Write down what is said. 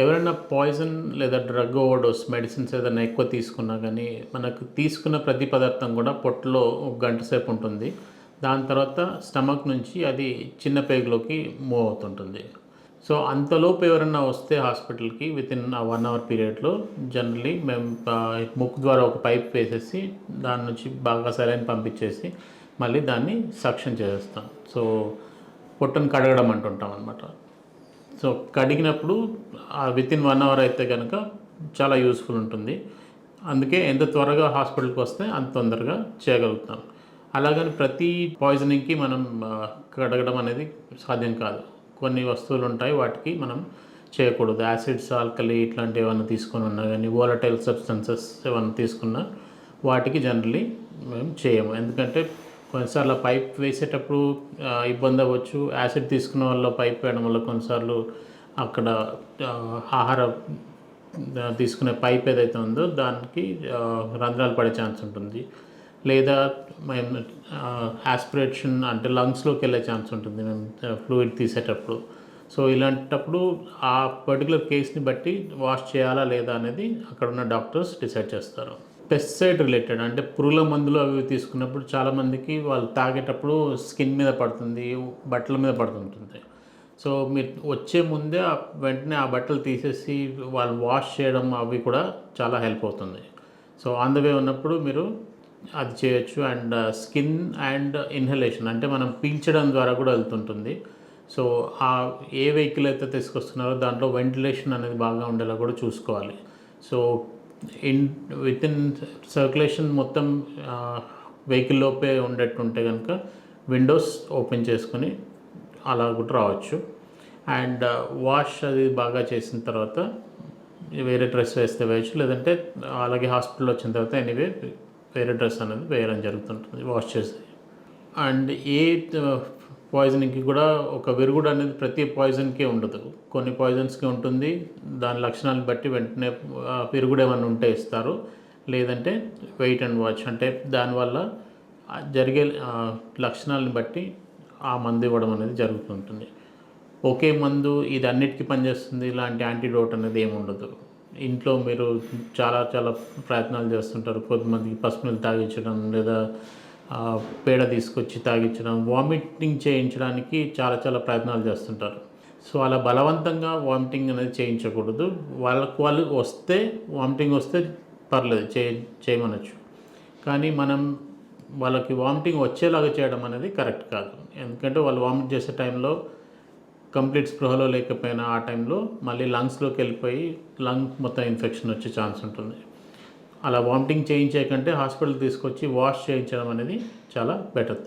ఎవరైనా పాయిజన్ లేదా drug overdose medicines ఏదైనా ఎక్కువ తీసుకున్నా కానీ మనకు తీసుకున్న ప్రతి పదార్థం కూడా పొట్టలో ఒక గంట సేపు ఉంటుంది. దాని తర్వాత స్టమక్ నుంచి అది చిన్న పేగులోకి మూవ్ అవుతుంటుంది. సో అంతలోపు ఎవరైనా వస్తే హాస్పిటల్కి విత్ ఇన్ వన్ అవర్ పీరియడ్లో జనరలీ మేము ముక్కు ద్వారా ఒక పైప్ వేసేసి దాని నుంచి బాగా సరైన పంపించేసి మళ్ళీ దాన్ని సక్షన్ చేసేస్తాం. సో పొట్టను కడగడం అంటుంటాం అనమాట సో కడిగినప్పుడు విత్ ఇన్ వన్ అవర్ అయితే కనుక చాలా యూస్ఫుల్ ఉంటుంది. అందుకే ఎంత త్వరగా హాస్పిటల్కి వస్తే అంత తొందరగా చేయగలుగుతాం. అలాగని ప్రతి పాయిజనింగ్కి మనం కడగడం అనేది సాధ్యం కాదు. కొన్ని వస్తువులు ఉంటాయి వాటికి మనం చేయకూడదు. యాసిడ్స్ ఆల్కలీ ఇట్లాంటివి ఏమైనా తీసుకుని ఉన్నా కానీ వోలటైల్ సబ్స్టెన్సెస్ ఏమైనా తీసుకున్నా వాటికి జనరలీ మేము చేయము. ఎందుకంటే కొన్నిసార్లు పైప్ వేసేటప్పుడు ఇబ్బంది అవ్వచ్చు. యాసిడ్ తీసుకున్న వల్ల పైప్ వేయడం వల్ల కొన్నిసార్లు అక్కడ ఆహార తీసుకునే పైప్ ఏదైతే ఉందో దానికి రంధ్రాలు పడే ఛాన్స్ ఉంటుంది. లేదా మేము ఆస్పిరేషన్ అంటే లంగ్స్లోకి వెళ్ళే ఛాన్స్ ఉంటుంది మేము ఫ్లూయిడ్ తీసేటప్పుడు. సో ఇలాంటప్పుడు ఆ పర్టికులర్ కేస్ని బట్టి వాష్ చేయాలా లేదా అనేది అక్కడ ఉన్న డాక్టర్స్ డిసైడ్ చేస్తారు. పెస్టిసైడ్ రిలేటెడ్ అంటే పురుగుల మందులు అవి తీసుకున్నప్పుడు చాలామందికి వాళ్ళు తాగేటప్పుడు స్కిన్ మీద పడుతుంది బట్టల మీద పడుతుంటుంది. సో మీరు వచ్చే ముందే వెంటనే ఆ బట్టలు తీసేసి వాళ్ళు వాష్ చేయడం అవి కూడా చాలా హెల్ప్ అవుతుంది. సో ఆన్ ద వే ఉన్నప్పుడు మీరు అది చేయొచ్చు అండ్ స్కిన్ అండ్ ఇన్హలేషన్ అంటే మనం పీల్చడం ద్వారా కూడా వెళ్తుంటుంది. సో ఆ ఏ వెహికల్ అయితే తీసుకొస్తున్నారో దాంట్లో వెంటిలేషన్ అనేది బాగా ఉండేలా కూడా చూసుకోవాలి. So in with in circulation మొత్తం వెహికల్ లోపే ఉండేట్టు ఉంటే కనుక విండోస్ ఓపెన్ చేసుకొని అలా కూడా రావచ్చు. అండ్ వాష్ అది బాగా చేసిన తర్వాత వేరే డ్రెస్ వేస్తే వేయచ్చు. లేదంటే అలాగే హాస్పిటల్ వచ్చిన తర్వాత ఎనీవే వేరే డ్రెస్ అనేది వేయడం జరుగుతుంటుంది వాష్ చేసి అండ్ ఏ పాయిజనింగ్కి కూడా ఒక విరుగుడు అనేది ప్రతి పాయిజన్కే ఉండదు. కొన్ని పాయిజన్స్కి ఉంటుంది. దాని లక్షణాలను బట్టి వెంటనే విరుగుడు ఏమైనా ఉంటే ఇస్తారు. లేదంటే వెయిట్ అండ్ వాచ్ అంటే దానివల్ల జరిగే లక్షణాలను బట్టి ఆ మందు ఇవ్వడం అనేది జరుగుతుంటుంది. ఒకే మందు ఇది అన్నిటికీ పనిచేస్తుంది. ఇలాంటి యాంటీడోట్ అనేది ఏముండదు ఇంట్లో మీరు చాలా చాలా ప్రయత్నాలు చేస్తుంటారు. కొద్దిమందికి పసుపు నీళ్ళు తాగించడం లేదా పేడ తీసుకొచ్చి తాగించడం వామిటింగ్ చేయించడానికి చాలా చాలా ప్రయత్నాలు చేస్తుంటారు. సో అలా బలవంతంగా వామిటింగ్ అనేది చేయించకూడదు. వాళ్ళకు వాళ్ళు వస్తే వామిటింగ్ వస్తే పర్లేదు చే చేయమనొచ్చు. కానీ మనం వాళ్ళకి వామిటింగ్ వచ్చేలాగా చేయడం అనేది కరెక్ట్ కాదు. ఎందుకంటే వాళ్ళు వామిట్ చేసే టైంలో కంప్లీట్ స్పృహలో లేకపోయినా ఆ టైంలో మళ్ళీ లంగ్స్లోకి వెళ్ళిపోయి లంగ్ మొత్తం ఇన్ఫెక్షన్ వచ్చే ఛాన్స్ ఉంటుంది. అలా వామిటింగ్ చేయించే కంటే హాస్పిటల్ తీసుకొచ్చి వాష్ చేయించడం అనేది చాలా బెటర్.